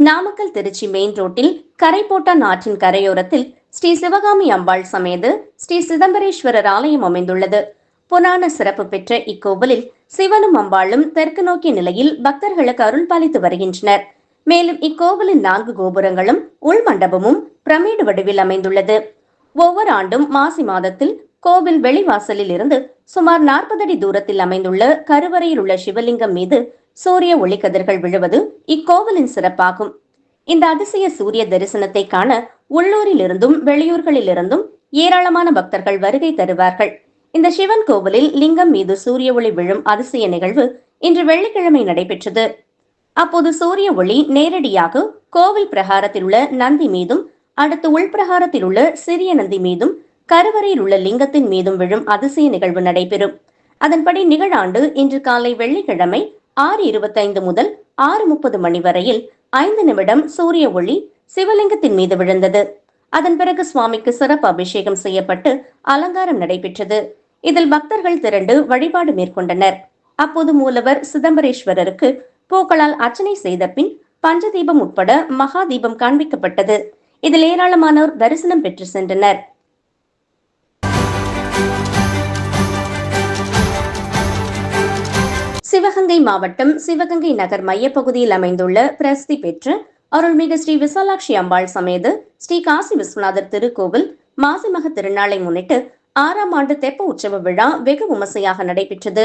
Namakkal Trichy main ரோட்டில் கரைப்போட்டான் ஆற்றின் கரையோரத்தில் ஸ்ரீ சிவகாமி அம்பாள் சமேது ஸ்ரீ சிதம்பரேஸ்வரர் ஆலயம் அமைந்துள்ளது. புராண சிறப்பு பெற்ற இக்கோவிலில் சிவனும் அம்பாளும் தெற்கு நோக்கிய நிலையில் பக்தர்களுக்கு அருள் பாலித்து வருகின்றனர். மேலும் இக்கோவிலின் நான்கு கோபுரங்களும் உள் மண்டபமும் பிரமிடு வடிவில் அமைந்துள்ளது. ஒவ்வொரு ஆண்டும் மாசி மாதத்தில் கோவில் வெளிவாசலில் இருந்து சுமார் நாற்பது அடி தூரத்தில் அமைந்துள்ள கருவறையில் உள்ள சிவலிங்கம் மீது சூரிய ஒளிக்கதிர்கள் விழுவது இக்கோவிலின் சிறப்பாகும். இந்த அதிசய சூரிய தரிசனத்தை காண உள்ளூரில் இருந்தும் வெளியூர்களில் இருந்தும் ஏராளமான பக்தர்கள் வருகை தருவார்கள். இந்த சிவன் கோவிலில் லிங்கம் மீது சூரிய ஒளி விழும் அதிசய நிகழ்வு இன்று வெள்ளிக்கிழமை நடைபெற்றது. அப்போது சூரிய ஒளி நேரடியாக கோவில் பிரகாரத்தில் உள்ள நந்தி மீதும் அடுத்து உள்பிரகாரத்தில் உள்ள சிறிய நந்தி மீதும் கருவறையில் உள்ள லிங்கத்தின் மீதும் விழும் அதிசய நிகழ்வு நடைபெறும். அதன்படி நிகழாண்டு இன்று காலை வெள்ளிக்கிழமை ஆறு இருபத்தைந்து முதல் ஆறு முப்பது மணி வரையில் ஐந்து நிமிடம் சூரிய ஒளி சிவலிங்கத்தின் மீது விழுந்தது. அதன் பிறகு சுவாமிக்கு சிறப்பு அபிஷேகம் செய்யப்பட்டு அலங்காரம் நடைபெற்றது. இதில் பக்தர்கள் திரண்டு வழிபாடு மேற்கொண்டனர். அப்போது மூலவர் சிதம்பரேஸ்வரருக்கு பூக்களால் அர்ச்சனை செய்த பின் பஞ்சதீபம் உட்பட மகா தீபம் காண்பிக்கப்பட்டது. இதில் ஏராளமானோர் தரிசனம் பெற்று சென்றனர். சிவகங்கை மாவட்டம் சிவகங்கை நகர் மையப்பகுதியில் அமைந்துள்ள பிரசித்தி பெற்ற அருள்மிகு ஸ்ரீ விசாலாட்சி அம்பாள் சமேத ஸ்ரீ காசி விஸ்வநாதர் திருக்கோவில் மாசிமக திருநாளை முன்னிட்டு ஆறாம் ஆண்டு தெப்ப உற்சவ விழா வெகு விமர்சையாக நடைபெற்றது.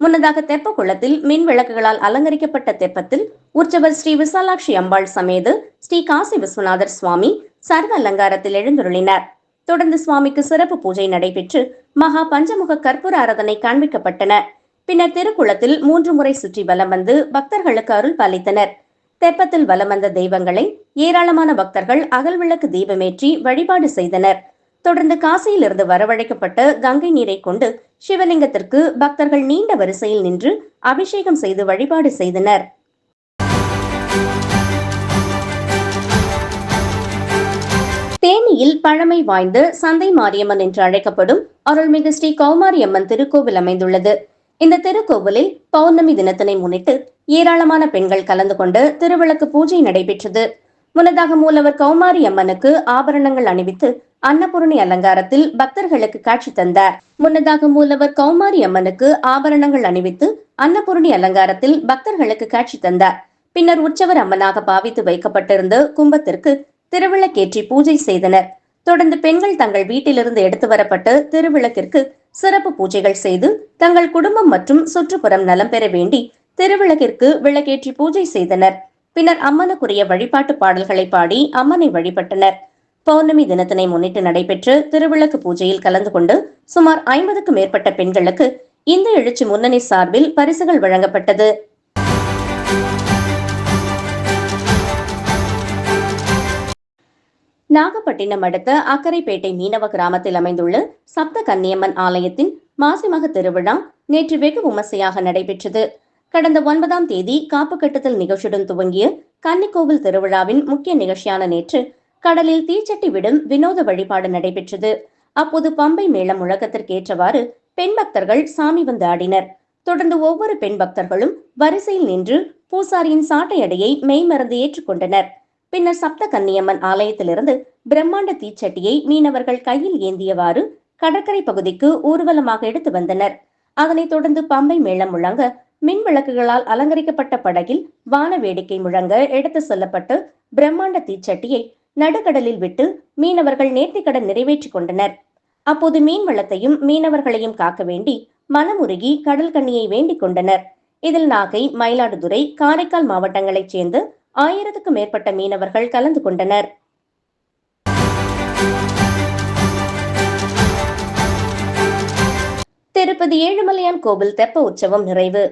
முன்னதாக தெப்ப குளத்தில் மின் விளக்குகளால் அலங்கரிக்கப்பட்ட தெப்பத்தில் உற்சவர் ஸ்ரீ விசாலாட்சி அம்பாள் சமேது ஸ்ரீ காசி விஸ்வநாதர் சுவாமி சர்வ அலங்காரத்தில் எழுந்துருளினர். தொடர்ந்து சுவாமிக்கு சிறப்பு பூஜை நடைபெற்று மகா பஞ்சமுக கற்பூர ஆராதனை காண்பிக்கப்பட்டன. பின்னர் திருக்குளத்தில் மூன்று முறை சுற்றி வலம் வந்து பக்தர்களுக்கு அருள் பாலித்தனர். தெப்பத்தில் வலம் வந்த தெய்வங்களை ஏராளமான பக்தர்கள் அகல்விளக்கு தீபமேற்றி வழிபாடு செய்தனர். தொடர்ந்து காசியிலிருந்து வரவழைக்கப்பட்ட கங்கை நீரை கொண்டு சிவலிங்கத்திற்கு பக்தர்கள் நீண்ட வரிசையில் நின்று அபிஷேகம் செய்து வழிபாடு செய்தனர். தேனியில் பழமை வாய்ந்த சந்தை மாரியம்மன் என்று அழைக்கப்படும் அருள்மிகு ஸ்ரீ கௌமாரி அம்மன் திருக்கோவில் அமைந்துள்ளது. இந்த திருக்கோவிலில் பௌர்ணமி தினத்தினை முன்னிட்டு ஏராளமான பெண்கள் கலந்து கொண்டு திருவிளக்கு பூஜை நடைபெற்றது. முன்னதாக மூலவர் கௌமாரி அம்மனுக்கு ஆபரணங்கள் அணிவித்து அன்னபூரணி அலங்காரத்தில் பக்தர்களுக்கு காட்சி தந்தார். முன்னதாக மூலவர் கௌமாரி அம்மனுக்கு ஆபரணங்கள் அணிவித்து அன்னபூரணி அலங்காரத்தில் பக்தர்களுக்கு காட்சி தந்தார். பின்னர் உற்சவர் அம்மனாக பாவித்து வைக்கப்பட்டிருந்த கும்பத்திற்கு திருவிளக்கேற்றி பூஜை செய்தனர். தொடர்ந்து பெண்கள் தங்கள் வீட்டிலிருந்து எடுத்து வரப்பட்டு திருவிளக்கிற்கு சிறப்பு பூஜைகள் செய்து தங்கள் குடும்பம் மற்றும் சுற்றுப்புறம் நலம் பெற வேண்டி திருவிளக்கிற்கு விளக்கேற்றி பூஜை செய்தனர். பின்னர் அம்மனுக்குரிய வழிபாட்டு பாடல்களை பாடி அம்மனை வழிபட்டனர். பௌர்ணமி தினத்தினை முன்னிட்டு நடைபெற்ற திருவிளக்கு பூஜையில் கலந்து கொண்டு சுமார் ஐம்பதுக்கும் மேற்பட்ட பெண்களுக்கு இந்த எழுச்சி முன்னணி சார்பில் பரிசுகள் வழங்கப்பட்டது. நாகப்பட்டினம் அடுத்த அக்கரைப்பேட்டை மீனவ கிராமத்தில் அமைந்துள்ள சப்த கன்னியம்மன் ஆலயத்தின் மாசிமக திருவிழா நேற்று வெகு விமர்சையாக நடைபெற்றது. கடந்த ஒன்பதாம் தேதி காப்பு கட்டுதல் நிகழ்ச்சியுடன் துவங்கிய கன்னிக்கோவில் திருவிழாவின் முக்கிய நிகழ்ச்சியான நேற்று கடலில் தீச்சட்டி விடும் வினோத வழிபாடு நடைபெற்றது. அப்போது பம்பை மேளம் முழக்கத்திற்கேற்றவாறு பெண் பக்தர்கள் சாமி வந்து ஆடினர். தொடர்ந்து ஒவ்வொரு பெண் பக்தர்களும் வரிசையில் நின்று பூசாரியின் சாட்டை அடையை மெய்மறந்து ஏற்றுக்கொண்டனர். பின்னர் சப்த கன்னியம்மன் ஆலயத்திலிருந்து பிரம்மாண்ட தீச்சட்டியை மீனவர்கள் கையில் ஏந்தியவாறு கடற்கரை பகுதிக்கு ஊர்வலமாக எடுத்து வந்தனர். அதனைத் தொடர்ந்து பம்பை மேளம் முழங்க மின் விளக்குகளால் அலங்கரிக்கப்பட்ட படகில் வான வேடிக்கை முழங்க எடுத்து செல்லப்பட்டு பிரம்மாண்ட தீச்சட்டியை நடுக்கடலில் விட்டு மீனவர்கள் நேர்த்திக்கடன் நிறைவேற்றிக் கொண்டனர். அப்போது மீன் வளத்தையும் மீனவர்களையும் காக்க வேண்டி மனமுருகி கடல் கண்ணியை வேண்டிக் கொண்டனர். இதில் நாகை மயிலாடுதுறை காரைக்கால் மாவட்டங்களைச் சேர்ந்து ஆயிரத்துக்கும் மேற்பட்ட மீனவர்கள் கலந்து கொண்டனர். திருப்பதி ஏழுமலையான் கோவில் தெப்ப உற்சவம் நிறைவு.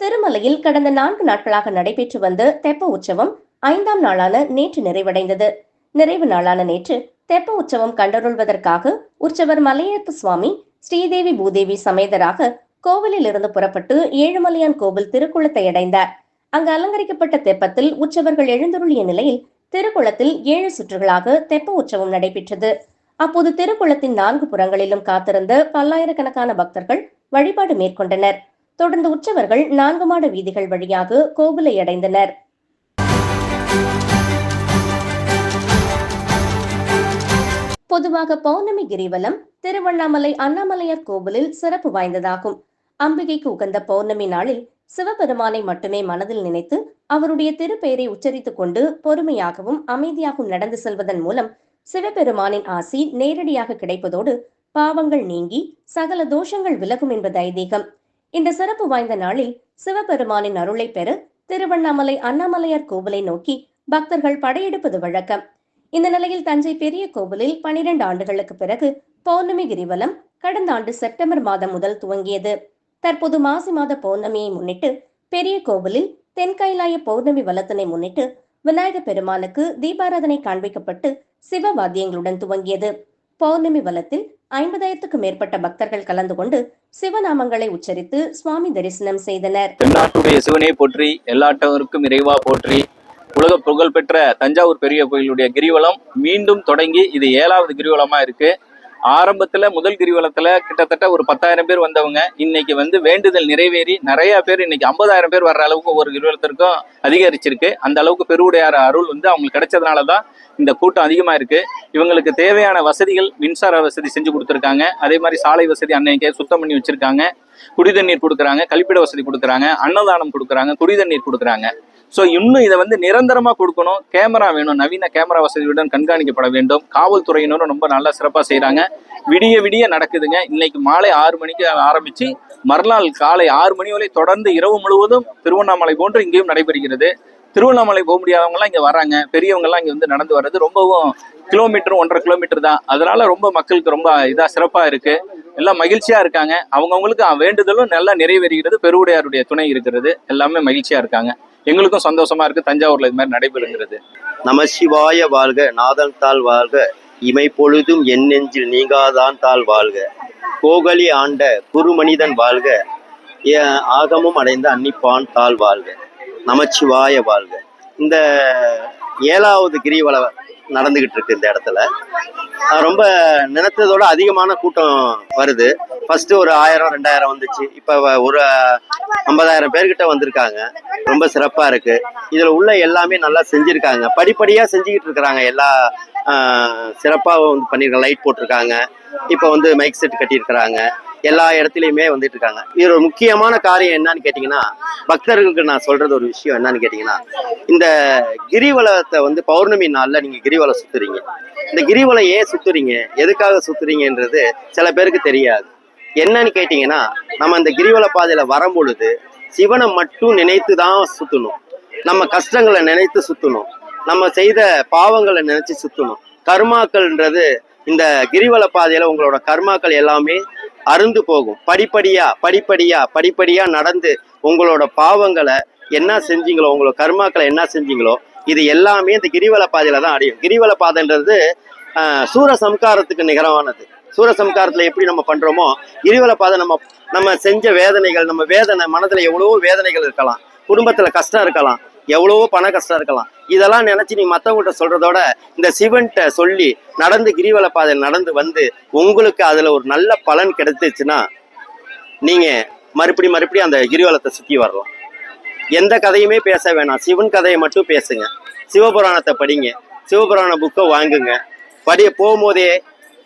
திருமலையில் கடந்த நான்கு நாட்களாக நடைபெற்று வந்த தெப்ப உற்சவம் ஐந்தாம் நாளான நேற்று நிறைவடைந்தது. நிறைவு நாளான நேற்று தெப்ப உற்சவம் கண்டருள்வதற்காக உற்சவர் மலையப்ப சுவாமி ஸ்ரீதேவி பூதேவி சமேதராக கோவிலில் இருந்து புறப்பட்டு ஏழுமலையான் கோவில் திருக்குளத்தை அடைந்தார். அங்கு அலங்கரிக்கப்பட்ட தெப்பத்தில் உற்சவர்கள் எழுந்தருளிய நிலையில் திருக்குளத்தில் ஏழு சுற்றுகளாக தெப்ப உற்சவம் நடைபெற்றது. அப்போது திருக்குளத்தின் நான்கு புறங்களிலும் காத்திருந்த பல்லாயிரக்கணக்கான பக்தர்கள் வழிபாடு மேற்கொண்டனர். தொடர்ந்து உற்சவர்கள் நான்கு மாட வீதிகள் வழியாக கோகுலை அடைந்தனர். பொதுவாக பௌர்ணமி கிரிவலம் திருவண்ணாமலை அண்ணாமலையார் கோவிலில் சிறப்பு வாய்ந்ததாகும். அம்பிகைக்கு உகந்த பௌர்ணமி நாளில் சிவபெருமானை மட்டுமே மனதில் நினைத்து அவருடைய திருப்பெயரை உச்சரித்துக் கொண்டு பொறுமையாகவும் அமைதியாகவும் நடந்து செல்வதன் மூலம் சிவபெருமானின் ஆசி நேரடியாக கிடைப்பதோடு பாவங்கள் நீங்கி சகல தோஷங்கள் விலகும் என்பது ஐதீகம். இந்த சிறப்பு வாய்ந்த நாளில் சிவபெருமானின் அருளை பெற திருவண்ணாமலை அண்ணாமலையார் கோவிலை நோக்கி பக்தர்கள் படையெடுப்பது வழக்கம். இந்த நிலையில் தஞ்சை பெரிய கோவிலில் பனிரெண்டு ஆண்டுகளுக்கு பிறகு பௌர்ணமி கிரிவலம் கடந்த ஆண்டு செப்டம்பர் மாதம் முதல் துவங்கியது. தற்போது மாசி மாத பௌர்ணமியை முன்னிட்டு பெரிய கோவிலில் தென்கைலாய பௌர்ணமி வலத்தினை முன்னிட்டு விநாயக பெருமானுக்கு தீபாராதனை காண்பிக்கப்பட்டு சிவ வாத்தியங்களுடன் துவங்கியது. பௌர்ணமி வலத்தில் ஐம்பதாயிரத்துக்கும் மேற்பட்ட பக்தர்கள் கலந்து கொண்டு சிவநாமங்களை உச்சரித்து சுவாமி தரிசனம் செய்தனர். தென்னாட்டுடைய சிவனை போற்றி எல்லாட்டவருக்கும் இறைவா போற்றி உலக புகழ்பெற்ற தஞ்சாவூர் பெரிய கோயிலுடைய கிரிவலம் மீண்டும் தொடங்கி இது ஏழாவது கிரிவலமா இருக்கு. ஆரம்பத்துல முதல் கிரிவலத்துல கிட்டத்தட்ட ஒரு பத்தாயிரம் பேர் வந்தவங்க. இன்னைக்கு வந்து வேண்டுதல் நிறைவேறி நிறைய பேர் இன்னைக்கு ஐம்பதாயிரம் பேர் வர்ற அளவுக்கு ஒரு கிரிவலத்திற்கும் அதிகரிச்சிருக்கு. அந்த அளவுக்கு பெருவுடையார் அருள் வந்து அவங்களுக்கு கிடைச்சதுனால தான் இந்த கூட்டம் அதிகமா இருக்கு. இவங்களுக்கு தேவையான வசதிகள் மின்சார வசதி செஞ்சு கொடுத்துருக்காங்க. அதே மாதிரி சாலை வசதி அன்னைக்கே சுத்தம் பண்ணி வச்சிருக்காங்க. குடிதண்ணீர் கொடுக்குறாங்க கழிப்பிட வசதி கொடுக்குறாங்க அன்னதானம் கொடுக்குறாங்க குடிதண்ணீர் கொடுக்குறாங்க. ஸோ இன்னும் இதை வந்து நிரந்தரமாக கொடுக்கணும். கேமரா வேணும். நவீன கேமரா வசதியுடன் கண்காணிக்கப்பட வேண்டும். காவல்துறையினரும் ரொம்ப நல்லா சிறப்பாக செய்கிறாங்க விடிய விடிய நடக்குதுங்க. இன்னைக்கு மாலை ஆறு மணிக்கு ஆரம்பித்து மறுநாள் காலை ஆறு மணி வரை தொடர்ந்து இரவு முழுவதும் திருவண்ணாமலை போன்று இங்கேயும் நடைபெறுகிறது. திருவண்ணாமலை போக முடியாதவங்கலாம் இங்கே வராங்க. பெரியவங்கலாம் இங்கே வந்து நடந்து வர்றது ரொம்பவும் கிலோமீட்டர் ஒன்றரை கிலோமீட்டர் தான். அதனால ரொம்ப மக்களுக்கு ரொம்ப இதாக சிறப்பாக இருக்கு. எல்லாம் மகிழ்ச்சியாக இருக்காங்க. அவங்கவுங்களுக்கு வேண்டுதலும் நல்லா நிறைவேறுகிறது. பெருவுடையாருடைய துணை இருக்கிறது. எல்லாமே மகிழ்ச்சியாக இருக்காங்க. எங்களுக்கும் சந்தோஷமா இருக்கு. தஞ்சாவூர்ல இது மாதிரி நடைபெறுகிறது. நம சிவாய வாழ்க நாதன் தாள் வாழ்க இமை பொழுதும் என் நெஞ்சில் நீங்காதான் தாள் வாழ்க. கோகலி ஆண்ட குருமனிதன் வாழ்க ஆகமும் அடைந்த அன்னிப்பான் தாள் வாழ்க. நமச்சிவாய வாழ்க. இந்த ஏழாவது கிரிவல நடந்துகிட்டு இருக்கு இந்த இடத்துல. ரொம்ப நினைத்ததோட அதிகமான கூட்டம் வருது. ஃபர்ஸ்ட் ஒரு ஆயிரம் ரெண்டாயிரம் வந்துச்சு. இப்போ ஒரு ஐம்பதாயிரம் பேர்கிட்ட வந்திருக்காங்க. ரொம்ப சிறப்பாக இருக்கு. இதில் உள்ள எல்லாமே நல்லா செஞ்சுருக்காங்க. படிப்படியாக செஞ்சுக்கிட்டு இருக்கிறாங்க. எல்லா சிறப்பாக வந்து பண்ணியிருக்காங்க லைட் போட்டிருக்காங்க. இப்போ வந்து மைக் செட் கட்டியிருக்கிறாங்க. எல்லா இடத்துலையுமே வந்துட்டு இருக்காங்க இது ஒரு முக்கியமான காரியம் என்னன்னு கேட்டீங்கன்னா பக்தர்களுக்கு நான் சொல்றது ஒரு விஷயம் என்னன்னு கேட்டீங்கன்னா இந்த கிரிவலத்தை வந்து பௌர்ணமி நாள்ல நீங்க கிரிவலம் சுத்துறீங்க. இந்த கிரிவலம் ஏன் சுத்துறீங்க? எதுக்காக சுத்துறீங்கன்றது சில பேருக்கு தெரியாது. என்னன்னு கேட்டீங்கன்னா நம்ம இந்த கிரிவல பாதையில வரும் பொழுது சிவனை மட்டும் நினைத்து தான் சுத்தணும். நம்ம கஷ்டங்களை நினைத்து சுத்தணும். நம்ம செய்த பாவங்களை நினைச்சு சுத்தணும். கர்மாக்கள்ன்றது இந்த கிரிவல பாதையில உங்களோட கர்மாக்கள் எல்லாமே அருந்து போகும். படிப்படியா படிப்படியா படிப்படியா நடந்து உங்களோட பாவங்களை என்ன செஞ்சீங்களோ உங்களோட கர்மாக்களை என்ன செஞ்சீங்களோ இது எல்லாமே இந்த கிரிவல பாதையில தான் அடையும். கிரிவல பாதைன்றது சூர சம்காரத்துக்கு நிகரமானது. சூர சம்காரத்துல எப்படி நம்ம பண்றோமோ கிரிவல பாதை நம்ம நம்ம செஞ்ச வேதனைகள் நம்ம வேதனை மனதுல எவ்வளவோ வேதனைகள் இருக்கலாம். குடும்பத்துல கஷ்டம் இருக்கலாம். எவ்வளவோ பண கஷ்டம் இருக்கலாம். இதெல்லாம் நினைச்சு நீ மற்றவங்கள்ட்ட சொல்றதோட இந்த சிவன்கிட்ட சொல்லி நடந்து கிரிவல பாதையில் நடந்து வந்து உங்களுக்கு அதுல ஒரு நல்ல பலன் கிடைச்சிச்சுன்னா நீங்க மறுபடி மறுபடியும் அந்த கிரிவலத்தை சுத்தி வரலாம். எந்த கதையுமே பேச வேணாம். சிவன் கதையை மட்டும் பேசுங்க. சிவபுராணத்தை படிங்க. சிவபுராண புக்கை வாங்குங்க. படிய போகும்போதே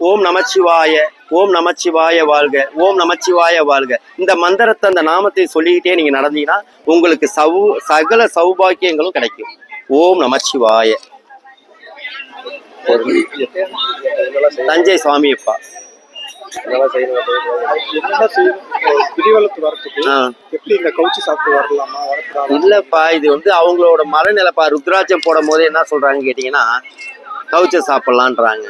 ஓம் நமச்சிவாய ஓம் நமச்சிவாய வாழ்க ஓம் நமச்சிவாய வாழ்க. இந்த மந்திரத்தை அந்த நாமத்தை சொல்லிக்கிட்டே நீங்கள் நடந்தீங்கன்னா உங்களுக்கு சவு சகல சௌபாக்கியங்களும் கிடைக்கும். ஓம் நமச்சிவாய தஞ்சை சுவாமியப்பா என்னென்ன எப்படி இந்த சாப்பிட்டு வரலாமா இல்லப்பா இது வந்து அவங்களோட மனநிலைப்பா. ருத்ராட்சம் போடும் போது என்ன சொல்றாங்க கேட்டீங்கன்னா கவுச்ச சாப்பிடலான்றாங்க.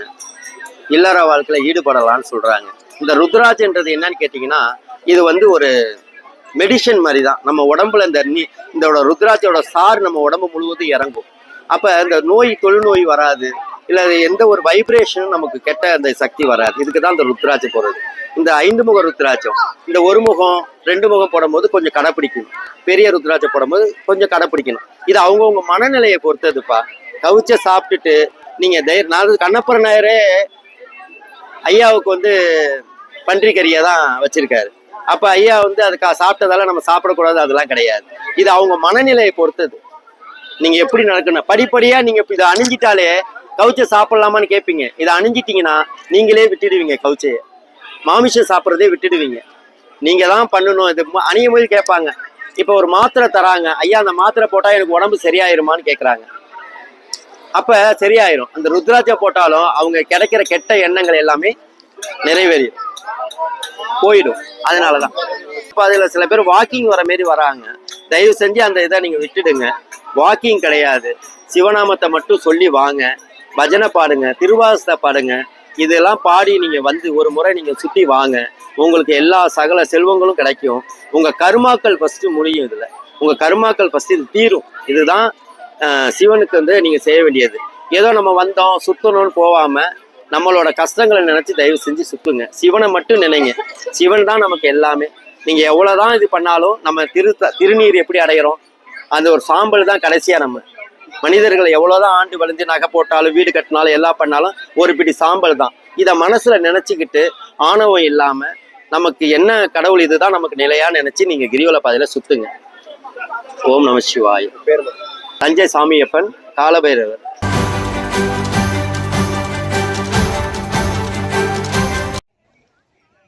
இல்லற வாழ்க்கையில ஈடுபடலாம்னு சொல்றாங்க. இந்த ருத்ராட்சன்றது என்னன்னு கேட்டீங்கன்னா இது வந்து ஒரு மெடிசன் மாதிரி தான் நம்ம உடம்புல இந்த நீ இதோட ருத்ராட்சியோட சார் நம்ம உடம்பு முழுவதும் இறங்கும். அப்போ இந்த நோய் தொழுநோய் வராது. இல்லை எந்த ஒரு வைப்ரேஷனும் நமக்கு கெட்ட அந்த சக்தி வராது. இதுக்கு தான் இந்த ருத்ராட்சி போடுறது. இந்த ஐந்து முக ருத்ராட்சம். இந்த ஒரு முகம் ரெண்டு முகம் போடும்போது கொஞ்சம் கடைப்பிடிக்கணும். பெரிய ருத்ராட்சம் போடும்போது கொஞ்சம் கடைப்பிடிக்கணும். இது அவங்கவுங்க மனநிலையை பொறுத்ததுப்பா. கவிச்ச சாப்பிட்டுட்டு நீங்க தைரிய நான் கண்ணப்பர் நாயரே ஐயாவுக்கு வந்து பன்றிக்கறியை தான் வச்சிருக்காரு. அப்ப ஐயா வந்து அதுக்கு சாப்பிட்டதால நம்ம சாப்பிடக்கூடாது அதெல்லாம் கிடையாது. இது அவங்க மனநிலையை பொறுத்தது. நீங்க எப்படி நடக்கணும்? படிப்படியா நீங்க இதை அணிஞ்சிட்டாலே கவுச்சை சாப்பிடலாமான்னு கேட்பீங்க இதை அணிஞ்சிட்டீங்கன்னா நீங்களே விட்டுடுவீங்க கவுச்சையை. மாமிசம் சாப்பிட்றதே விட்டுடுவீங்க. நீங்க தான் பண்ணணும். இது அணியும் போது கேட்பாங்க. இப்போ ஒரு மாத்திரை தராங்க. ஐயா அந்த மாத்திரை போட்டால் எனக்கு உடம்பு சரியாயிருமான்னு கேட்குறாங்க. அப்ப சரியாயிரும். அந்த ருத்ராட்சை போட்டாலும் அவங்க கிடைக்கிற கெட்ட எண்ணங்கள் எல்லாமே நிறைவேறிடும் போயிடும். அதனால தான் இப்போ அதில் சில பேர் வாக்கிங் வர மாரி வராங்க. தயவு செஞ்சு அந்த இதை நீங்கள் விட்டுடுங்க. வாக்கிங் கிடையாது. சிவநாமத்தை மட்டும் சொல்லி வாங்க. பஜனை பாடுங்க திருவாசத்தை பாடுங்க. இதெல்லாம் பாடி நீங்கள் வந்து ஒரு முறை நீங்கள் சுற்றி வாங்க. உங்களுக்கு எல்லா சகல செல்வங்களும் கிடைக்கும். உங்கள் கருமாக்கள் ஃபஸ்ட்டு முடியும் இதில். உங்கள் கருமாக்கள் ஃபஸ்ட்டு இது தீரும். இதுதான் சிவனுக்கு வந்து நீங்கள் செய்ய வேண்டியது. ஏதோ நம்ம வந்தோம் சுற்றணும்னு போகாமல் நம்மளோட கஷ்டங்களை நினைச்சு தயவு செஞ்சு சுத்துங்க. சிவனை மட்டும் நினைங்க. சிவன் தான் நமக்கு எல்லாமே. நீங்க எவ்வளவுதான் இது பண்ணாலும் நம்ம திரு திருநீர் எப்படி அடையிறோம்? அந்த ஒரு சாம்பல் தான் கடைசியா நம்ம. மனிதர்கள் எவ்வளவுதான் ஆண்டு வளைஞ்சு நகை போட்டாலும் வீடு கட்டினாலும் எல்லாம் பண்ணாலும் ஒரு பிடி சாம்பல் தான். இதை மனசுல நினைச்சுக்கிட்டு ஆணவம் இல்லாம நமக்கு என்ன கடவுள் இதுதான் நமக்கு நிலையா நினைச்சு நீங்க கிரிவல பாதையில சுத்துங்க. ஓம் நம சிவாய். பேர் தஞ்சை சாமியப்பன் காலபைரவர்.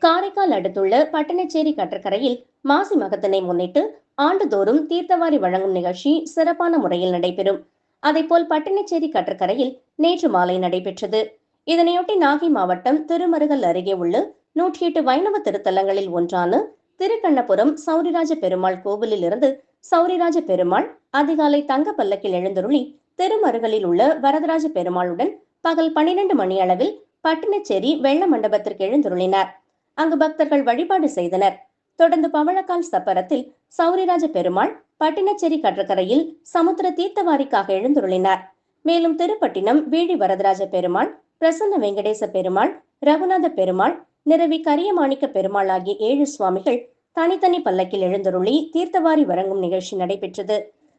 காரைக்கால் அடுத்துள்ள பட்டணச்சேரி கடற்கரையில் மாசி மகத்தினை முன்னிட்டு ஆண்டுதோறும் தீர்த்தவாரி வழங்கும் நிகழ்ச்சி சிறப்பான முறையில் நடைபெறும். அதேபோல் பட்டணச்சேரி கடற்கரையில் நேற்று மாலை நடைபெற்றது. இதனையொட்டி நாகை மாவட்டம் திருமருகல் அருகே உள்ள நூற்றி எட்டு வைணவ திருத்தலங்களில் ஒன்றான திருக்கண்ணபுரம் சௌரிராஜ பெருமாள் கோவிலில் இருந்து சௌரிராஜ பெருமாள் அதிகாலை தங்க பல்லக்கில் எழுந்தருளி திருமருகலில் உள்ள வரதராஜ பெருமாளுடன் பகல் பனிரெண்டு மணி அளவில் பட்டினச்சேரி வெள்ள மண்டபத்திற்கு எழுந்துருளினார். அங்கு பக்தர்கள் வழிபாடு செய்தனர். தொடர்ந்து பவழக்கால் சப்பரத்தில் சௌரிராஜ பெருமாள் பட்டினச்சேரி கடற்கரையில் சமுத்திர தீர்த்தவாரிக்காக எழுந்துருளினார். மேலும் திருப்பட்டினம் வீழி வரதராஜ பெருமாள் பிரசன்ன வெங்கடேச பெருமாள் ரகுநாத பெருமாள் நிறவி கரியமாணிக்க பெருமாள் ஆகிய ஏழு சுவாமிகள் தனித்தனி பல்லக்கில் எழுந்தருளி தீர்த்தவாரி வழங்கும் நிகழ்ச்சி நடைபெற்றது.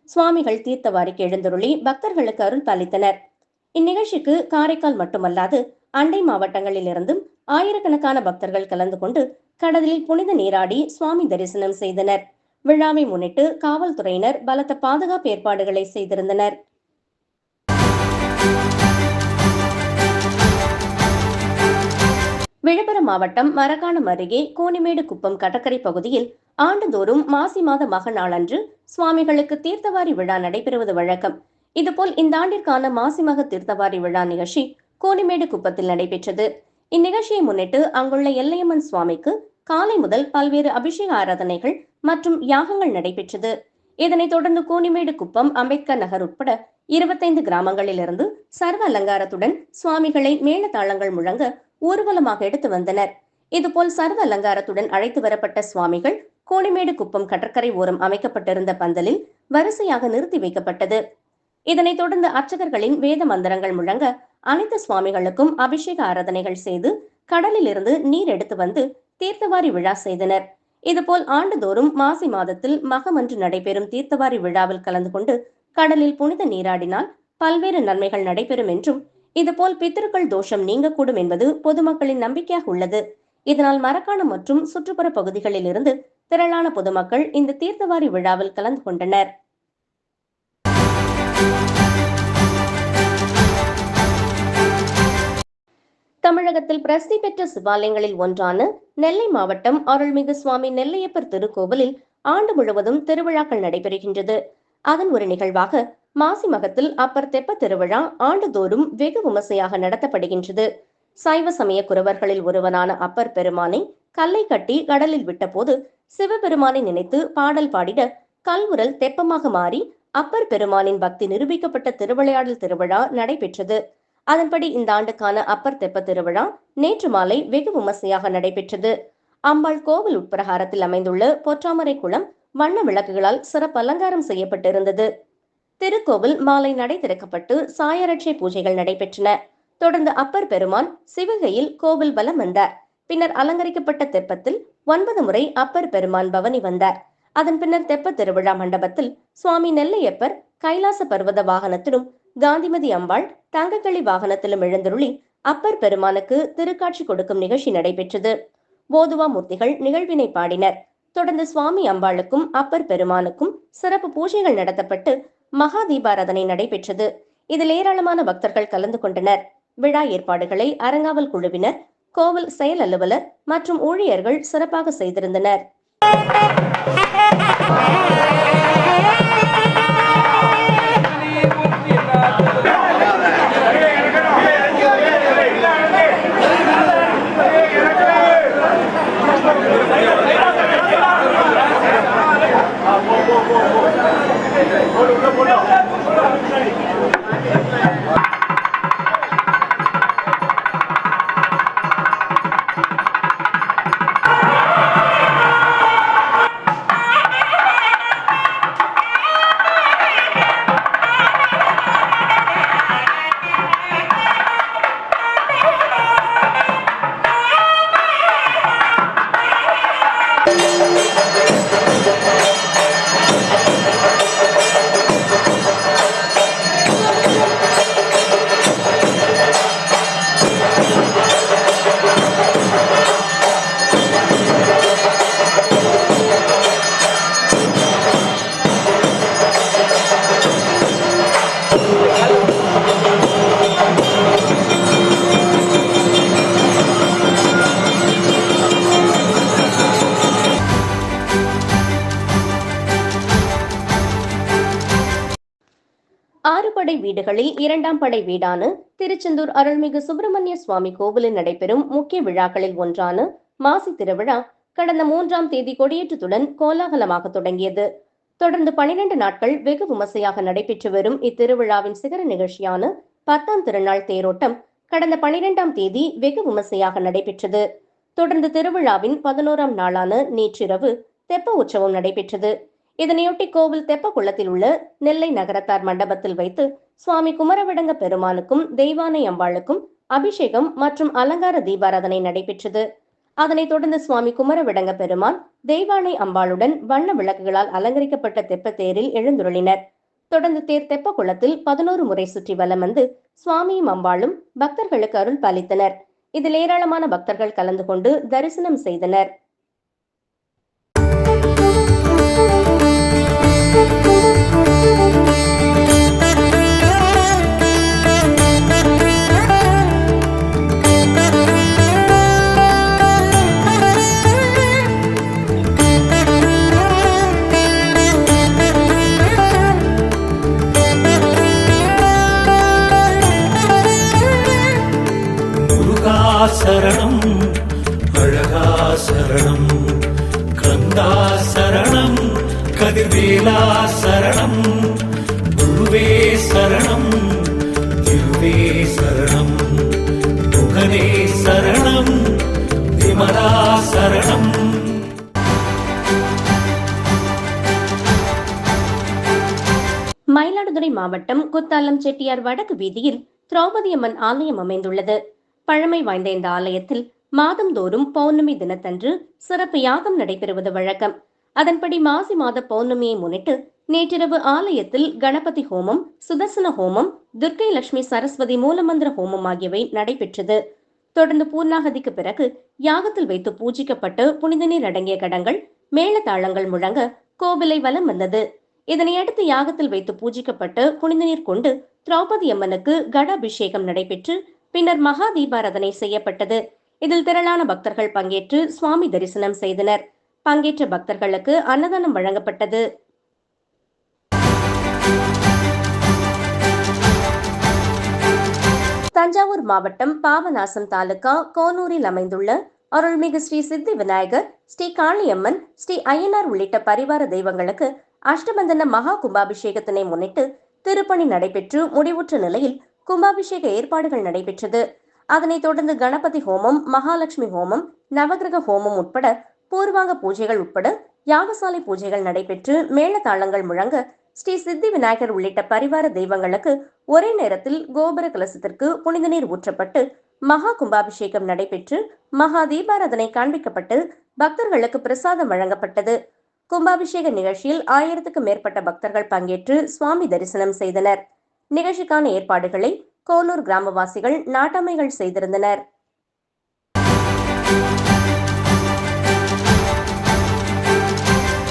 சுவாமிகள் தீர்த்தவாரிக்கு எழுந்தருளி பக்தர்களுக்கு அருள் பாலித்தனர். இந்நிகழ்ச்சிக்கு காரைக்கால் மட்டுமல்லாது அண்டை மாவட்டங்களிலிருந்தும் ஆயிரக்கணக்கான பக்தர்கள் கலந்து கொண்டு கடலில் புனித நீராடி சுவாமி தரிசனம் செய்தனர். விழாவை முன்னிட்டு காவல்துறையினர் பலத்த பாதுகாப்பு ஏற்பாடுகளை செய்திருந்தனர். விழுப்புரம் மாவட்டம் மரக்காணம் அருகே கோனிமேடு குப்பம் கடற்கரை பகுதியில் ஆண்டுதோறும் மாசி மாத மக நாளன்று சுவாமிகளுக்கு தீர்த்தவாரி விழா நடைபெறுவது வழக்கம். இதுபோல் இந்த ஆண்டிற்கான மாசிமக தீர்த்தவாரி விழா நிகழ்ச்சி கோணிமேடு குப்பத்தில் நடைபெற்றது. இந்நிகழ்ச்சியை முன்னிட்டு அங்குள்ள எல்லையம்மன் சுவாமிக்கு காலை முதல் பல்வேறு அபிஷேக ஆராதனைகள் மற்றும் யாகங்கள் நடைபெற்றது. இதனைத் தொடர்ந்து கோனிமேடு குப்பம் அம்பேத்கர் நகர் உட்பட இருபத்தைந்து கிராமங்களிலிருந்து சர்வ அலங்காரத்துடன் சுவாமிகளை மேளதாளங்கள் முழங்க ஊர்வலமாக எடுத்து வந்தனர். இதுபோல் சர்வ அலங்காரத்துடன் அழைத்து வரப்பட்ட சுவாமிகள் கோணிமேடு குப்பம் கடற்கரை ஓரம் அமைக்கப்பட்டிருந்த பந்தலில் வரிசையாக நிறுத்தி வைக்கப்பட்டது. இதனைத் தொடர்ந்து அர்ச்சகர்களின் வேத மந்திரங்கள் முழங்க அனைத்து சுவாமிகளுக்கும் அபிஷேக ஆராதனைகள் செய்து கடலில் இருந்து நீர் எடுத்து வந்து தீர்த்தவாரி விழா செய்தனர். இதுபோல் ஆண்டுதோறும் மாசி மாதத்தில் மகமன்று நடைபெறும் தீர்த்தவாரி விழாவில் கலந்து கொண்டு கடலில் புனித நீராடினால் பல்வேறு நன்மைகள் நடைபெறும் என்றும் இதுபோல் பித்திருக்கள் தோஷம் நீங்கக்கூடும் என்பது பொதுமக்களின் நம்பிக்கையாக உள்ளது. இதனால் மரக்காணம் மற்றும் சுற்றுப்புற பகுதிகளில் இருந்து திரளான பொதுமக்கள் இந்த தீர்த்தவாரி விழாவில் கலந்து கொண்டனர். தமிழகத்தில் பிரசித்தி பெற்ற சிவாலயங்களில் ஒன்றான நெல்லை மாவட்டம் அருள்மிகு சுவாமி நெல்லையப்பர் திருக்கோவிலில் ஆண்டு முழுவதும் திருவிழாக்கள் நடைபெறுகின்றது. அதன் ஒரு நிகழ்வாக மாசி மகத்தில் அப்பர் தெப்ப திருவிழா ஆண்டுதோறும் வெகு விமர்சையாக நடத்தப்படுகின்றது. சைவ சமய குறவர்களில் ஒருவனான அப்பர் பெருமானை கல்லை கட்டி கடலில் விட்டபோது சிவபெருமானை நினைத்து பாடல் பாடிட கல்வுரல் தெப்பமாக மாறி அப்பர் பெருமானின் பக்தி நிரூபிக்கப்பட்ட திருவிளையாடல் திருவிழா நடைபெற்றது. அதன்படி இந்த ஆண்டுக்கான அப்பர் தெப்ப திருவிழா நேற்று மாலை வெகு விமர்சையாக நடைபெற்றது. அம்பாள் கோவில் உட்பிரகாரத்தில் அமைந்துள்ள பொற்றாமரை குளம் வண்ண விளக்குகளால் சிறப்பு அலங்காரம் செய்யப்பட்டிருந்தது. திருக்கோவில் மாலை நடை திறக்கப்பட்டு சாயரட்சை பூஜைகள் நடைபெற்றன. தொடர்ந்து அப்பர் பெருமான் சிவகையில் கோவில் வலம் வந்தார். பின்னர் அலங்கரிக்கப்பட்ட தெப்பத்தில் ஒன்பது முறை அப்பர் பெருமான் பவனி வந்தார். அதன் பின்னர் தெப்ப திருவிழா மண்டபத்தில் சுவாமி நெல்லையப்பர் கைலாச பர்வத வாகனத்திலும் காந்திமதி அம்பாள் தங்கக்களி வாகனத்திலும் எழுந்தருளி அப்பர் பெருமானுக்கு திருக்காட்சி கொடுக்கும் நிகழ்ச்சி நடைபெற்றது. போதுவா மூர்த்திகள் நிகழ்வினை பாடினர். தொடர்ந்து சுவாமி அம்பாளுக்கும் அப்பர் பெருமானுக்கும் சிறப்பு பூஜைகள் நடத்தப்பட்டு மகா தீபாராதனை நடைபெற்றது. இதில் ஏராளமான பக்தர்கள் கலந்து கொண்டனர். விழா ஏற்பாடுகளை அரங்காவல் குழுவினர் கோவில் செயல் அலுவலர் மற்றும் ஊழியர்கள் சிறப்பாக செய்திருந்தனர். இரண்டாம் படை வீடான திருச்செந்தூர் அருள்மிகு சுப்பிரமணிய சுவாமி கோவிலில் நடைபெறும் முக்கிய விழாக்களில் ஒன்றான மாசி திருவிழா கடந்த மூன்றாம் தேதி கொடியேற்றத்துடன் கோலாகலமாக தொடங்கியது. தொடர்ந்து பனிரெண்டு நாட்கள் வெகு விமர்சையாக நடைபெற்று வரும் இத்திருவிழாவின் சிகர நிகழ்ச்சியான பத்தாம் திருநாள் தேரோட்டம் கடந்த பனிரெண்டாம் தேதி வெகு விமர்சையாக நடைபெற்றது. தொடர்ந்து திருவிழாவின் பதினோராம் நாளான நேற்றிரவு தெப்ப உற்சவம் நடைபெற்றது. இதனையொட்டி கோவில் தெப்பக்குளத்தில் உள்ள நெல்லை நகரத்தார் மண்டபத்தில் வைத்து சுவாமி குமரவிடங்க பெருமானுக்கும் தெய்வானை அம்பாளுக்கும் அபிஷேகம் மற்றும் அலங்கார தீபாராதனை நடைபெற்றது. அதனைத் தொடர்ந்து சுவாமி குமரவிடங்க பெருமான் தெய்வானை அம்பாளுடன் வண்ண விளக்குகளால் அலங்கரிக்கப்பட்ட தெப்பத்தேரில் எழுந்துருளினர். தொடர்ந்து தேர் தெப்பகுளத்தில் பதினோரு முறை சுற்றி வலம் வந்து சுவாமியும் அம்பாளும் பக்தர்களுக்கு அருள் பாலித்தனர். இதில் ஏராளமான பக்தர்கள் கலந்து கொண்டு தரிசனம் செய்தனர். செட்டியார் வடக்கு வீதியில் திரௌபதியம்மன் ஆலயம் அமைந்துள்ளது. பழமை வாய்ந்த இந்த ஆலயத்தில் மாதந்தோறும் பௌர்ணமி தினத்தன்று சிறப்பு யாகம் நடைபெறுவது வழக்கம். அதன்படி மாசி மாத பௌர்ணமியை முன்னிட்டு நேற்றிரவு ஆலயத்தில் கணபதி ஹோமம் சுதர்சன ஹோமம் துர்க்கை லட்சுமி சரஸ்வதி மூலமந்திர ஹோமம் ஆகியவை நடைபெற்றது. தொடர்ந்து பூர்ணாகதிக்கு பிறகு யாகத்தில் வைத்து பூஜிக்கப்பட்டு புனித நீர் அடங்கிய கடங்கள் மேளதாளங்கள் முழங்க கோவிலை வலம் வந்தது. இதனையடுத்து யாகத்தில் வைத்து பூஜிக்கப்பட்டு புனித நீர் கொண்டு திரௌபதி அம்மனுக்கு கட அபிஷேகம் நடைபெற்று பின்னர் மகா தீபாராதனை செய்யப்பட்டது. இதில் திரளான பக்தர்கள் பங்கேற்று சுவாமி தரிசனம் செய்தனர். பங்கேற்ற பக்தர்களுக்கு அன்னதானம் வழங்கப்பட்டது. தஞ்சாவூர் மாவட்டம் பாபநாசம் தாலுகா கோனூரில் அமைந்துள்ள அருள்மிகு ஸ்ரீ சித்தி விநாயகர் ஸ்ரீ காளியம்மன் ஸ்ரீ ஐயனார் உள்ளிட்ட பரிவார தெய்வங்களுக்கு அஷ்டபந்தன மகா கும்பாபிஷேகத்தினை முன்னிட்டு திருப்பணி நடைபெற்று முடிவுற்ற நிலையில் கும்பாபிஷேக ஏற்பாடுகள் நடைபெற்றது. அதனைத் தொடர்ந்து கணபதி ஹோமம் மகாலட்சுமி ஹோமம் நவகிரக ஹோமம் உட்பட பூர்வாங்க பூஜைகள் உட்பட யாகசாலை பூஜைகள் நடைபெற்று மேளதாளங்கள் முழங்க ஸ்ரீ சித்தி விநாயகர் உள்ளிட்ட பரிவார தெய்வங்களுக்கு ஒரே நேரத்தில் கோபுர கலசத்திற்கு புனித நீர் ஊற்றப்பட்டு மகா கும்பாபிஷேகம் நடைபெற்று மகா தீபாராதனை காண்பிக்கப்பட்டு பக்தர்களுக்கு பிரசாதம் வழங்கப்பட்டது. கும்பாபிஷேக நிகழ்ச்சியில் ஆயிரத்துக்கும் மேற்பட்ட பக்தர்கள் பங்கேற்று சுவாமி தரிசனம் செய்தனர். நிகழ்ச்சிக்கான ஏற்பாடுகளை கோலூர் கிராமவாசிகள் நாட்டாமைகள் செய்திருந்தனர்.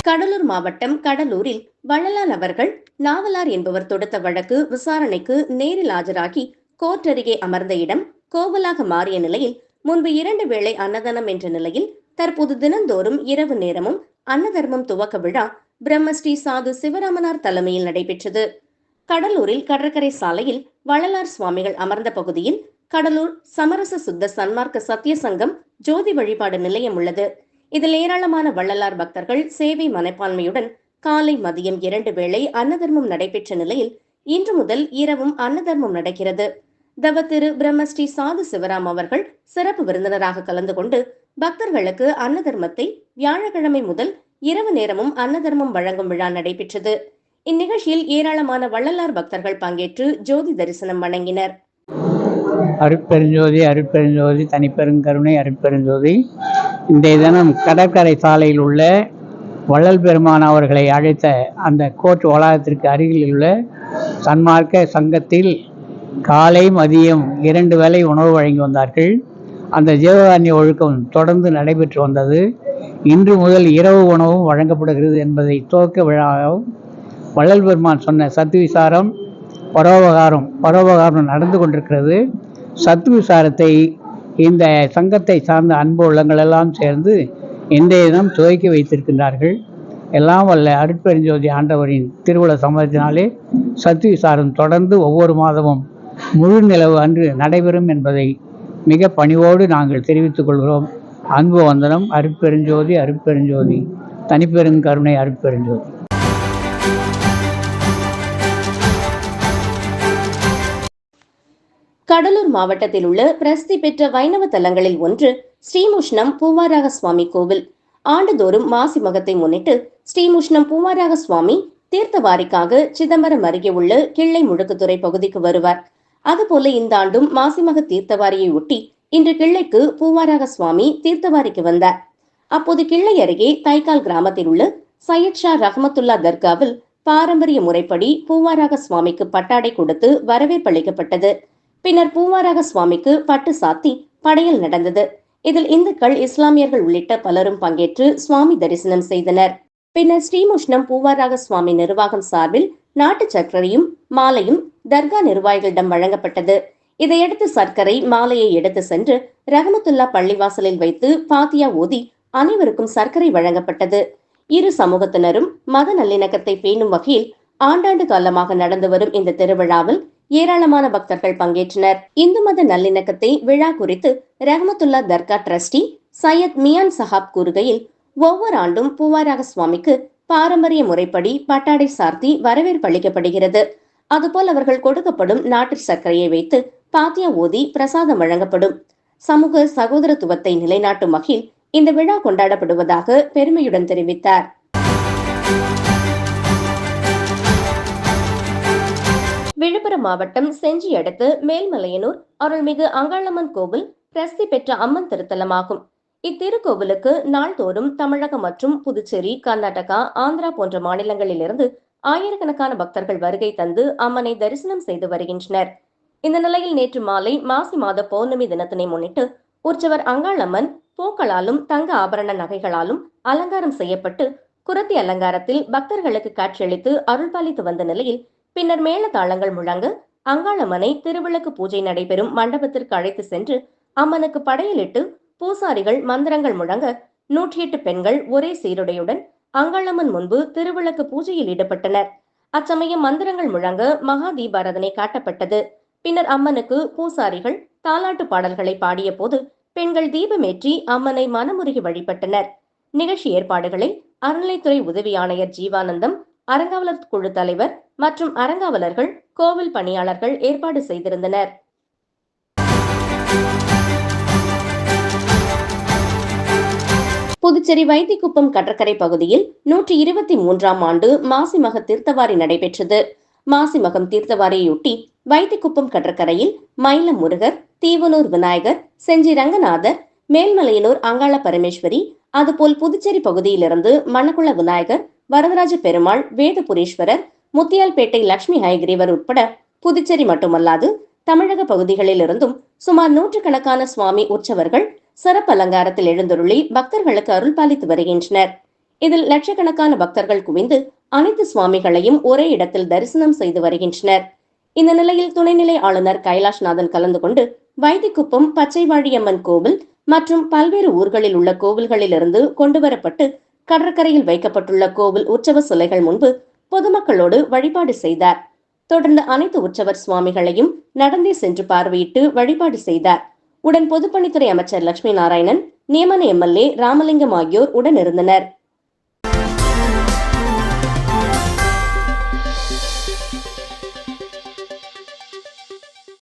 கடலூர் மாவட்டம் கடலூரில் வள்ளலார் அவர்கள் நாவலார் என்பவர் தொடுத்த வழக்கு விசாரணைக்கு நேரில் ஆஜராகி கோர்ட் அருகே அமர்ந்த இடம் கோவலாக மாறிய நிலையில் முன்பு இரண்டு வேளை அன்னதானம் என்ற நிலையில் தற்போது தினந்தோறும் இரவு நேரமும் அன்னதர்மம் துவக்க விழா பிரம்மஸ்ரீ சாது சிவராமனார் தலைமையில் நடைபெற்றது. கடலூரில் கடற்கரை சாலையில் வள்ளலார் சுவாமிகள் அமர்ந்த பகுதியில் கடலூர் சமரச சுத்த சன்மார்க்க சத்திய சங்கம் ஜோதி வழிபாடு நிலையம் உள்ளது. இதில் ஏராளமான வள்ளலார் பக்தர்கள் சேவை மனப்பான்மையுடன் காலை மதியம் இரண்டு வேளை அன்னதர்மம் நடைபெற்ற நிலையில் இன்று முதல் இரவும் அன்னதர்மம் நடக்கிறது. தவ திரு பிரம்மஸ்ரீ சாது சிவராம் அவர்கள் சிறப்பு விருந்தினராக கலந்து கொண்டு பக்தர்களுக்கு அன்னதர்மத்தை வியாழக்கிழமை முதல் இரவு நேரமும் அன்னதர்மம் வழங்கும் விழா நடைபெற்றது. இந்நிகழ்ச்சியில் ஏராளமான வள்ளலார் பக்தர்கள் பங்கேற்று ஜோதி தரிசனம் வழங்கினர் அருட்பெருஞ்சோதி அருட்பெருஞ்சோதி தனிப்பெருங்கருணை அருட்பெருஞ்சோதி. இன்றைய தினம் கடற்கரை சாலையில் உள்ள வள்ளல் பெருமான் அவர்களை அழைத்த அந்த கோர்ட் வளாகத்திற்கு அருகில் உள்ள சன்மார்க்க சங்கத்தில் காலை மதியம் இரண்டு வேளை உணவு வழங்கி வந்தார்கள். அந்த ஜீவதானிய ஒழுக்கம் தொடர்ந்து நடைபெற்று வந்தது. இன்று முதல் இரவு உணவும் வழங்கப்படுகிறது என்பதை துவக்க விழாவும் வள்ளல் பெருமான் சொன்ன சத்து விசாரம் பரோபகாரம் பரோபகாரம் நடந்து கொண்டிருக்கிறது. சத்து விசாரத்தை இந்த சங்கத்தை சார்ந்த அன்பு உள்ளங்கள் எல்லாம் சேர்ந்து இன்றைய தினம் துவக்கி வைத்திருக்கின்றார்கள். எல்லாம் வல்ல அருட்பெருஞ்சோதி ஆண்டவரின் திருவிழா சம்மதத்தினாலே சத்து விசாரம் தொடர்ந்து ஒவ்வொரு மாதமும் முழு நிலவு அன்று நடைபெறும் என்பதை மிக பணிவோடு நாங்கள் தெரிவித்துக் கொள்கிறோம். அன்பு வந்தனம் அருட்பெருஞ்சோதி அருட்பெருஞ்சோதி. தனிப்பெருங்கருணை அருட்பெருஞ்சோதி. கடலூர் மாவட்டத்தில் உள்ள பிரசித்தி பெற்ற வைணவ தலங்களில் ஒன்று ஸ்ரீமுஷ்ணம் பூவாராக சுவாமி கோவில். ஆண்டுதோறும் மாசி மகத்தை முன்னிட்டு ஸ்ரீமுஷ்ணம் பூவாராக சுவாமி தீர்த்தவாரிக்காக சிதம்பரம் அருகே உள்ள கிள்ளை முழுக்குத்துறை பகுதிக்கு வருவார். அதுபோல இந்த ஆண்டும் மாசிமக தீர்த்தவாரியை ஒட்டி இன்று கிள்ளைக்கு பூவாராக சுவாமி தீர்த்தவாரிக்கு வந்தார். அப்போது கிள்ளை அருகே தைக்கால் கிராமத்தில் உள்ள சையத் ஷா ரஹமத்துல்லா தர்காவில் பாரம்பரிய முறைப்படி பூவாராக சுவாமிக்கு பட்டாடை கொடுத்து வரவேற்பளிக்கப்பட்டது பின்னர் பூவாராக சுவாமிக்கு பட்டு சாத்தி படையல் நடந்தது. இதில் இந்துக்கள் இஸ்லாமியர்கள் உள்ளிட்ட பலரும் பங்கேற்று சுவாமி தரிசனம் செய்தனர். பின்னர் ஸ்ரீமுஷ்ணம் பூவாராக சுவாமி நிர்வாகம் சார்பில் நாட்டு சர்க்கரையும் மாலையும் தர்கா நிர்வாகிகளிடம் வழங்கப்பட்டது. இதையடுத்து சர்க்கரை மாலையை எடுத்து சென்று ரஹமத்துல்லா பள்ளிவாசலில் வைத்து பாத்தியா ஓதி அனைவருக்கும் சர்க்கரை வழங்கப்பட்டது. இரு சமூகத்தினரும் மத நல்லிணக்கத்தை பேணும் வகையில் ஆண்டாண்டு காலமாக நடந்து வரும் இந்த திருவிழாவில் ஏராளமான பக்தர்கள் பங்கேற்றனர். இந்து மத நல்லிணக்கத்தை விழா குறித்து ரஹமத்துல்லா தர்கா டிரஸ்டி சையத் மியான் சஹாப் கூறுகையில் ஒவ்வொரு ஆண்டும் பூவாராக சுவாமிக்கு பாரம்பரிய முறைப்படி பட்டாடை சார்த்தி வரவேற்பு அளிக்கப்படுகிறது அதுபோல் அவர்கள் கொடுக்கப்படும் நாட்டு சர்க்கரையை வைத்து பாத்தியா ஓதி பிரசாதம் வழங்கப்படும். சமூக சகோதரத்துவத்தை நிலைநாட்டும் வகையில் இந்த விழா கொண்டாடப்படுவதாக பெருமையுடன் தெரிவித்தார். விழுப்புரம் மாவட்டம் செஞ்சி அடுத்து மேல்மலையனூர் அருள்மிகு அங்காளம்மன் கோவில் பிரசித்தி பெற்ற அம்மன் திருத்தலமாகும். இத்திருக்கோவிலுக்கு நாள்தோறும் தமிழகம் மற்றும் புதுச்சேரி கர்நாடகா ஆந்திரா போன்ற மாநிலங்களிலிருந்து ஆயிரக்கணக்கான பக்தர்கள் வருகை தந்து அம்மனை தரிசனம் செய்து வருகின்றனர். இந்த நிலையில் நேற்று மாலை மாசி மாத பௌர்ணமி தினத்தினை முன்னிட்டு உற்சவர் அங்காளம்மன் பூக்களாலும் தங்க ஆபரண நகைகளாலும் அலங்காரம் செய்யப்பட்டு குரத்தி அலங்காரத்தில் பக்தர்களுக்கு காட்சியளித்து அருள்பாலித்து வந்த நிலையில் பின்னர் மேளதாளங்கள் முழங்க அங்காளம்மனை திருவிளக்கு பூஜை நடைபெறும் மண்டபத்திற்கு அழைத்து சென்று அம்மனுக்கு படையலிட்டு பூசாரிகள் மந்திரங்கள் முழங்க நூற்றி எட்டு பெண்கள் ஒரே சீருடையுடன் அங்காளம்மன் முன்பு திருவிளக்கு பூஜையில் ஈடுபட்டனர். அச்சமயம் மந்திரங்கள் முழங்க மகா தீபாரதனை காட்டப்பட்டது. பின்னர் அம்மனுக்கு பூசாரிகள் தாலாட்டு பாடல்களை பாடிய போது பெண்கள் தீபமேற்றி அம்மனை மனமுருகி வழிபட்டனர். நிகழ்ச்சி ஏற்பாடுகளை அறநிலைத்துறை உதவி ஆணையர் ஜீவானந்தம் அறங்காவலர் குழு தலைவர் மற்றும் அறங்காவலர்கள் கோவில் பணியாளர்கள் ஏற்பாடு செய்திருந்தனர். புதுச்சேரி வைத்திக்குப்பம் கடற்கரை பகுதியில் நூற்றி இருபத்தி மூன்றாம் ஆண்டு மாசிமக தீர்த்தவாரி நடைபெற்றது. மாசிமகம் தீர்த்தவாரியொட்டி வைத்திக்குப்பம் கடற்கரையில் மயில முருகர் தீவனூர் விநாயகர் செஞ்சி ரங்கநாதர் மேல்மலையனூர் அங்காள பரமேஸ்வரி அதுபோல் புதுச்சேரி பகுதியிலிருந்து மணக்குள விநாயகர் வரதராஜ பெருமாள் வேதபுரீஸ்வரர் முத்தியால்பேட்டை லட்சுமி ஹயகிரீவர் உட்பட புதுச்சேரி மட்டுமல்லாது தமிழக பகுதிகளிலிருந்தும் சுமார் நூற்றுக்கணக்கான சுவாமி உற்சவர்கள் சிறப்பு அலங்காரத்தில் எழுந்தருளி பக்தர்களுக்கு அருள் பாலித்து வருகின்றனர். இதில் லட்சக்கணக்கான பக்தர்கள் குவிந்து அனைத்து சுவாமிகளையும் ஒரே இடத்தில் தரிசனம் செய்து வருகின்றனர். இந்த நிலையில் துணைநிலை ஆளுநர் கைலாஷ்நாதன் கலந்து கொண்டு வைத்திக்குப்பம் பச்சைவாழியம்மன் கோவில் மற்றும் பல்வேறு ஊர்களில் உள்ள கோவில்களிலிருந்து கொண்டுவரப்பட்டு கடற்கரையில் வைக்கப்பட்டுள்ள கோவில் உற்சவ சிலைகள் முன்பு பொதுமக்களோடு வழிபாடு செய்தார். தொடர்ந்து அனைத்து உற்சவர் சுவாமிகளையும் நடந்தே சென்று பார்வையிட்டு வழிபாடு செய்தார். உடன் பொதுப்பணித்துறை அமைச்சர் லட்சுமி நாராயணன் நியமன எம்எல்ஏ ராமலிங்கம் ஆகியோர் உடன் இருந்தனர்